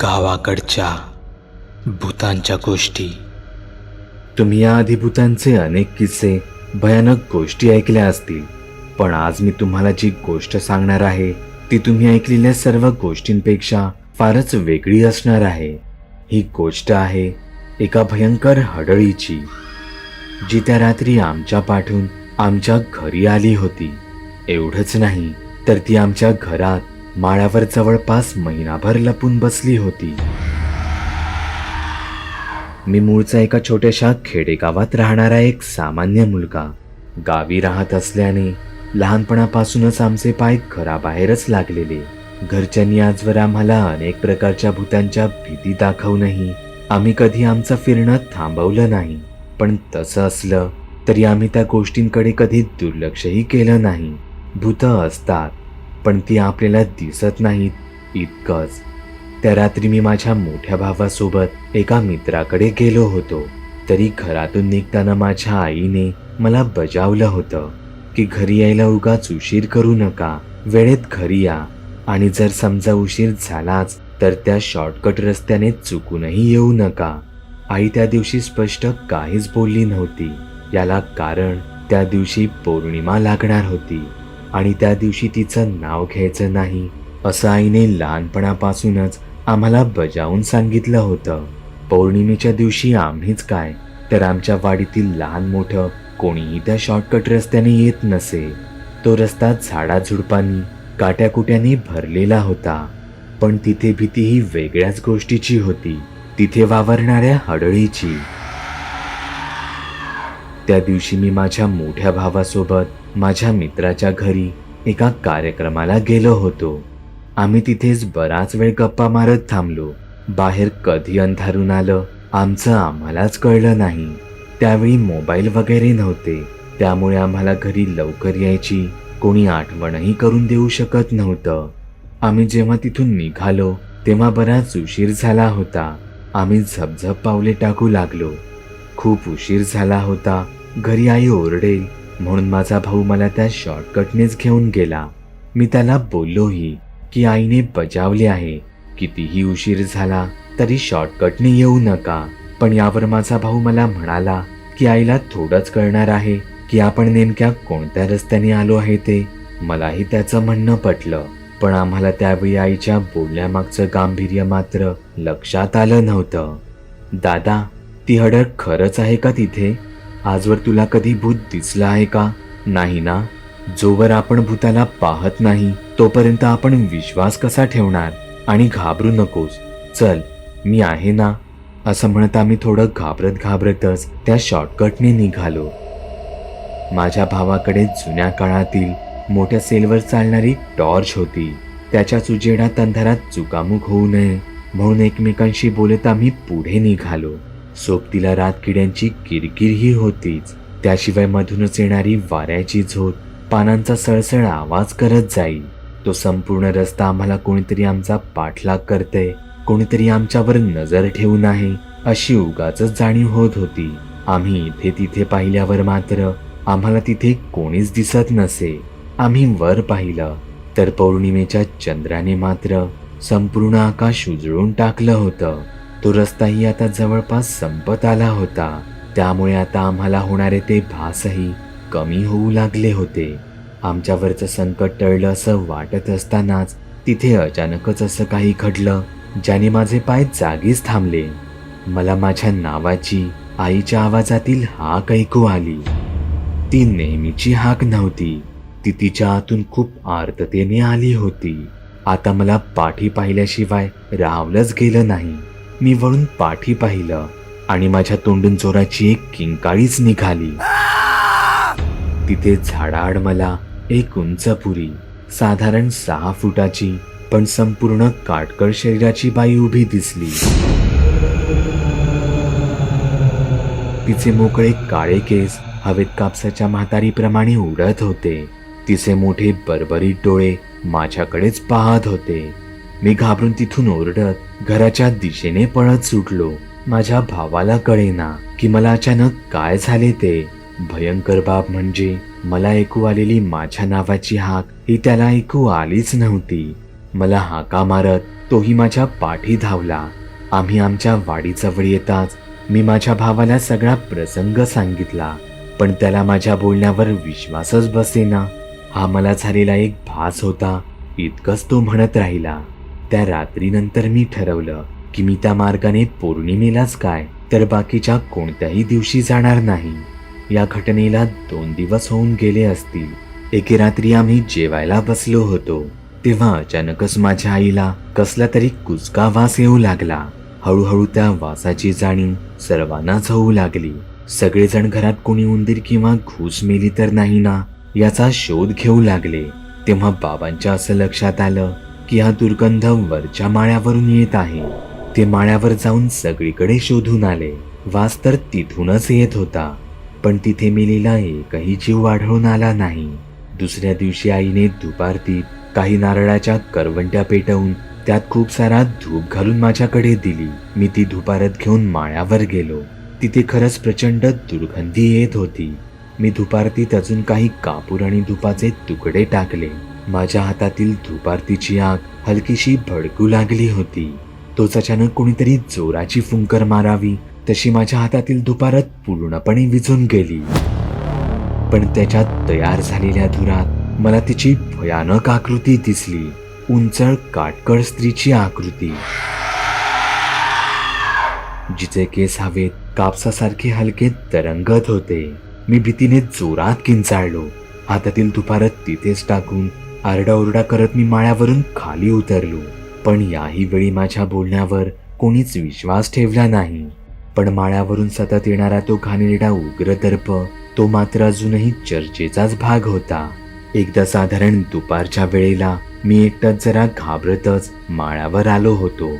गावाकडच्या भूतांच्या गोष्टी. तुम्ही या आधी भूतांचे अनेक किस्से भयानक गोष्टी ऐकल्या असतील पण आज मी तुम्हाला जी गोष्ट सांगणार आहे ती तुम्ही ऐकलेल्या सर्व गोष्टींपेक्षा फारच वेगळी असणार आहे. ही गोष्ट आहे एका भयंकर हडळीची जी त्या रात्री आमच्या पाठून आमच्या घरी आली होती. एवढंच नाही तर ती आमच्या घरात माळ्यावर जवळपास महिनाभर लपून बसली होती. मी मूळचा एका छोट्याशा खेडेगावात राहणारा एक सामान्य मुलगा गावी राहत असल्याने लहानपणापासूनच आमचे पाय घराबाहेरच लागलेले. घरच्यांनी आजवर आम्हाला अनेक प्रकारच्या भूतांच्या भीती दाखवूनही आम्ही कधी आमचं फिरणं थांबवलं नाही. पण तसं असलं तरी आम्ही त्या गोष्टींकडे कधी दुर्लक्षही केलं नाही. भूतं असतात. पण ती आपल्याला दिसत नाहीत इतकंच. त्या रात्री मी माझ्या मोठ्या भावासोबत एका मित्राकडे गेलो होतो. तरी घरातून निघताना माझ्या आईने मला बजावलं होतं की घरी यायला उगाच उशीर करू नका वेळेत घरी या. आणि जर समजा उशीर झालाच तर त्या शॉर्टकट रस्त्याने चुकूनही येऊ नका. आई त्या दिवशी स्पष्ट काहीच बोलली नव्हती. याला कारण त्या दिवशी पौर्णिमा लागणार होती. आणि त्या दिवशी तिचं नाव घ्यायचं नाही असं आईने लहानपणापासूनच आम्हाला बजावून सांगितलं होतं. पौर्णिमेच्या दिवशी आम्हीच काय तर आमच्या वाडीतील लहान मोठं कोणीही त्या शॉर्टकट रस्त्याने येत नसे. तो रस्ता झाडाझुडपांनी काट्याकुट्याने भरलेला होता. पण तिथे भीती ही वेगळ्याच गोष्टीची होती. तिथे वावरणाऱ्या हडळीची. त्या दिवशी मी माझ्या मोठ्या भावासोबत माझ्या मित्राच्या घरी एका कार्यक्रमाला गेलो होतो. आम्ही तिथेच बराच वेळ गप्पा मारत थांबलो. बाहेर कधी अंधारून आलं आमचं आम्हालाच कळलं नाही. त्यावेळी मोबाईल वगैरे नव्हते. त्यामुळे आम्हाला घरी लवकर यायची कोणी आठवणही करून देऊ शकत नव्हतं. आम्ही जेव्हा तिथून निघालो तेव्हा बराच उशीर झाला होता. आम्ही झपझप पावले टाकू लागलो. खूप उशीर झाला होता. घरी आई ओरडेल म्हणून माझा भाऊ मला त्या शॉर्टकटनेच घेऊन गेला. मी त्याला बोललोही की आईने बजावले आहे. कितीही उशीर झाला तरी शॉर्टकटने येऊ नका. पण यावर माझा भाऊ मला म्हणाला की आईला थोडंच कळणार आहे की आपण नेमक्या कोणत्या रस्त्याने आलो आहे ते. मलाही त्याचं म्हणणं पटलं पण आम्हाला त्यावेळी आईच्या बोलण्यामागचं गांभीर्य मात्र लक्षात आलं नव्हतं. दादा ती हडक खरंच आहे का तिथे? आजवर तुला कधी भूत दिसला आहे का? नाही ना? जोवर आपण भूताला पाहत नाही तोपर्यंत आपण विश्वास कसा ठेवणार? आणि घाबरू नकोस. चल मी आहे ना? असं म्हणत आम्ही थोडं घाबरत घाबरतच त्या शॉर्टकटने निघालो. माझ्या भावाकडे जुन्या काळातील मोठ्या सेलवर चालणारी टॉर्च होती. त्याच्याच उजेडात अंधारात चुकामुक होऊ नये म्हणून एकमेकांशी बोलत आम्ही पुढे निघालो. सोबतीला रातकिड्यांची किरकिरही होतीच. त्याशिवाय मधूनच येणारी वाऱ्याची झोत पानांचा सळसळ आवाज करत जाईल तो संपूर्ण रस्ता आम्हाला कोणीतरी आमचा पाठलाग करतय कोणीतरी आमच्यावर नजर ठेवून आहे अशी उगाच जाणीव होत होती. आम्ही इथे तिथे पाहिल्यावर मात्र आम्हाला तिथे कोणीच दिसत नसे. आम्ही वर पाहिलं तर पौर्णिमेच्या चंद्राने मात्र संपूर्ण आकाश उजळून टाकलं होतं. तो रस्ताही आता जवळपास संपत आला होता. त्यामुळे आता आम्हाला होणारे ते भासही कमी होऊ लागले होते. आमच्यावरचं संकट टळलं असं वाटत असतानाच तिथे अचानकच असं काही घडलं ज्याने माझे पाय जागीच थांबले. मला माझ्या नावाची आईच्या आवाजातील हाक ऐकू आली. ती नेहमीची हाक नव्हती. ती तिच्या आतून खूप आर्ततेने आली होती. आता मला पाठी पाहिल्याशिवाय रावलंच गेलं नाही. मी वळून पाठी पाहिलं आणि माझ्या तोंडून जोराची एक किंकाळीच निघाली. तिथे झाडाआड मला एक उंच पुरी साधारण सहा फुटाची पण संपूर्ण काटकळ शरीराची बाई उभी दिसली. तिचे मोकळे काळे केस हवेत कापसाच्या म्हातारीप्रमाणे उडत होते. तिचे मोठे बरबरीत डोळे माझ्याकडेच पाहत होते. मी घाबरून तिथून ओरडत घराच्या दिशेने पळत सुटलो. माझ्या भावाला कळेना की मला अचानक काय झाले ते. भयंकर बाब म्हणजे मला ऐकू आलेली माझ्या नावाची हाक ही त्याला ऐकू आलीच नव्हती. मला हाका मारत तोही माझ्या पाठी धावला. आम्ही आमच्या वाडीजवळ येताच मी माझ्या भावाला सगळा प्रसंग सांगितला पण त्याला माझ्या बोलण्यावर विश्वासच बसेना. हा मला झालेला एक भास होता इतकंच तो म्हणत राहिला. त्या रात्रीनंतर मी ठरवलं की मी त्या मार्गाने पौर्णिमेलाच काय तर बाकीच्या कोणत्याही दिवशी जाणार नाही. या घटनेला दोन दिवस होऊन गेले असतील. एके रात्री आम्ही जेवायला बसलो होतो. तेव्हा अचानकच माझ्या आईला कसला तरी कुचका वास येऊ लागला. हळूहळू त्या वासाची जाणीव सर्वांनाच होऊ लागली. सगळेजण घरात कोणी उंदीर किंवा घूस मेली तर नाही ना याचा शोध घेऊ लागले. तेव्हा बाबांच्या असं लक्षात आलं की हा दुर्गंध वरच्या माळ्यावरून येत आहे. ते माळ्यावर जाऊन सगळीकडे शोधून आले. वास तर तिथूनच येत होता. पण तिथे मिलीला एकही जीव वाढवून आला नाही. दुसऱ्या दिवशी आईने दुपारतीत काही नारळाच्या करवंट्या पेटवून त्यात खूप सारा धूप घालून माझ्याकडे दिली. मी ती धुपारत घेऊन माळ्यावर गेलो. तिथे खरंच प्रचंड दुर्गंधी येत होती. मी धुपारतीत अजून काही कापूर आणि धुपाचे तुकडे टाकले. माझ्या हातातील धुपारतीची आग हलकीशी भडकू लागली होती. तोच अचानक कोणीतरी जोराची फुंकर मारावी तशी माझ्या हातातील धुपारत पूर्णपणे विझून गेली. पण त्याच्यात तयार झालेल्या धुरात मला तिची भयानक आकृती दिसली उंचळ काटकळ स्त्रीची आकृती. जिचे केस हवेत कापसासारखे हलके तरंगत होते. मी भीतीने जोरात किंचाळलो. हातातील दुपारत तिथेच टाकून आरडाओरडा करत मी माळ्यावरून खाली उतरलो. पण याही वेळी माझ्या बोलण्यावर कोणीच विश्वास ठेवला नाही. पण माळ्यावरून सतत येणारा तो घाणेरडा उग्र दर्प तो मात्र अजूनही चर्चेचाच भाग होता. एकदा साधारण दुपारच्या वेळेला मी एकटाच जरा घाबरतच माळ्यावर आलो होतो.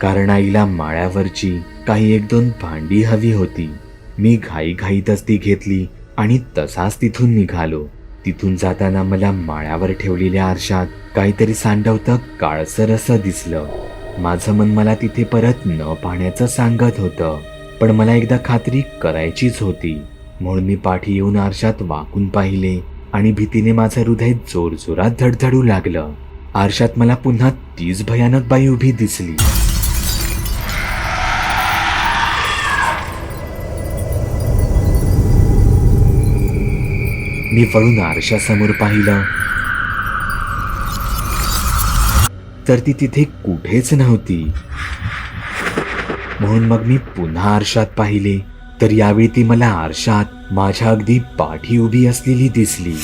कारण आईला माळ्यावरची काही एक दोन भांडी हवी होती. मी घाईघाईतच ती घेतली आणि तसाच तिथून निघालो. तिथून जाताना मला माळ्यावर ठेवलेल्या आरशात काहीतरी सांडवतं काळसर असं दिसलं. माझं मन मला तिथे परत न पाहण्याचं सांगत होतं. पण मला एकदा खात्री करायचीच होती. म्हणून मी पाठी येऊन आरशात वाकून पाहिले आणि भीतीने माझं हृदय जोरजोरात धडधडू लागलं. आरशात मला पुन्हा तीच भयानक बाई उभी दिसली. मी वळून आरशासमोर पाहिलं. तर ती तिथे कुठेच नव्हती. म्हणून मग मी पुन्हा आरशात पाहिले तर यावेळी ती मला आरशात माझ्या अगदी पाठी उभी असलेली दिसली.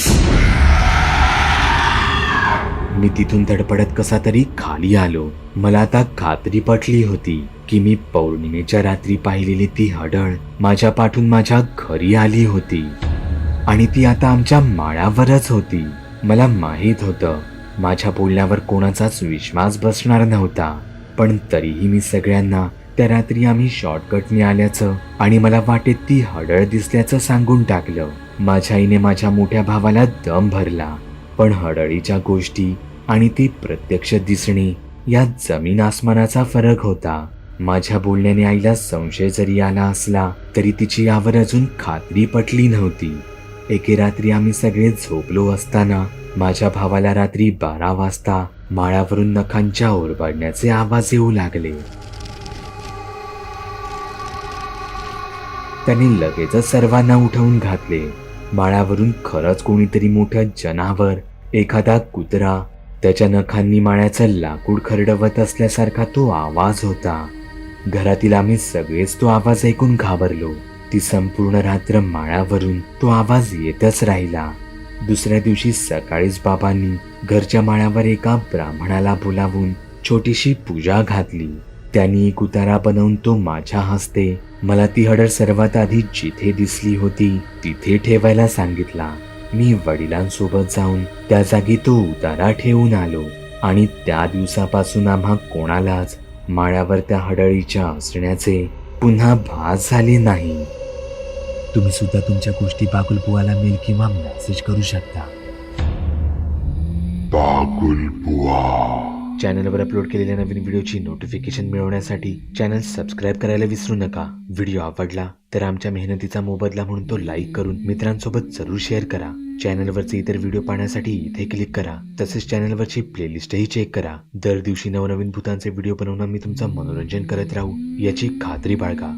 मी तिथून धडपडत कसा तरी खाली आलो. मला आता खात्री पटली होती की मी पौर्णिमेच्या रात्री पाहिलेली ती हडळ माझ्या पाठून माझ्या घरी आली होती. आणि ती आता आमच्या माळ्यावरच होती. मला माहीत होतं माझ्या बोलण्यावर कोणाचाच विश्वास बसणार नव्हता. पण तरीही मी सगळ्यांना त्या रात्री आम्ही शॉर्टकटने आल्याचं आणि मला वाटेत ती हडळ दिसल्याचं सांगून टाकलं. माझ्या आईने माझ्या मोठ्या भावाला दम भरला. पण हडळीच्या गोष्टी आणि ती प्रत्यक्ष दिसणे यात जमीन आसमानाचा फरक होता. माझ्या बोलण्याने आईला संशय जरी आला असला तरी तिची यावर अजून खात्री पटली नव्हती. एके रात्री आम्ही सगळे झोपलो असताना माझ्या भावाला रात्री बारा वाजता माळ्यावरून नखांच्या ओरबाडण्याचे आवाज येऊ लागले. त्याने लगेचच सर्वांना उठवून घातले. माळ्यावरून खरंच कोणीतरी मोठं जनावर एखादा कुत्रा त्याच्या नखांनी माळ्याचं लाकूड खरडवत असल्यासारखा तो आवाज होता. घरातील आम्ही सगळेच तो आवाज ऐकून घाबरलो. ती संपूर्ण रात्र माळ्यावरून तो आवाज येतच राहिला. दुसऱ्या दिवशी सकाळीच बाबांनी घरच्या माळ्यावर एका ब्राह्मणाला बोलावून छोटीशी पूजा घातली. त्यांनी एक उतारा बनवून तो माझ्या हस्ते मला ती हडळ सर्वात आधी जिथे दिसली होती तिथे ठेवायला सांगितला. मी वडिलांसोबत जाऊन त्या जागी तो उतारा ठेवून आलो आणि त्या दिवसापासून आम्हा कोणालाच माळ्यावर त्या हडळीच्या असण्याचे पुन्हा भास झाले नाही. तुम्ही सुद्धा तुमच्या गोष्टी बागुलबुवाला मेल किंवा मेसेज करू शकता. बागुलबुवा चॅनलवर अपलोड केलेल्या नवीन व्हिडिओची नोटिफिकेशन मिळवण्यासाठी चॅनल सबस्क्राईब करायला विसरू नका. व्हिडिओ आवडला तर आमच्या मेहनतीचा मोबदला म्हणून तो लाईक करून मित्रांसोबत जरूर शेअर करा. चॅनलवरचे इतर व्हिडिओ पाहण्यासाठी इथे क्लिक करा. तसेच चॅनलवरची प्लेलिस्टही चेक करा. दर दिवशी नवनवीन भूतांचे व्हिडिओ बनवून आम्ही तुमचं मनोरंजन करत राहू. याची खात्री बाळगा.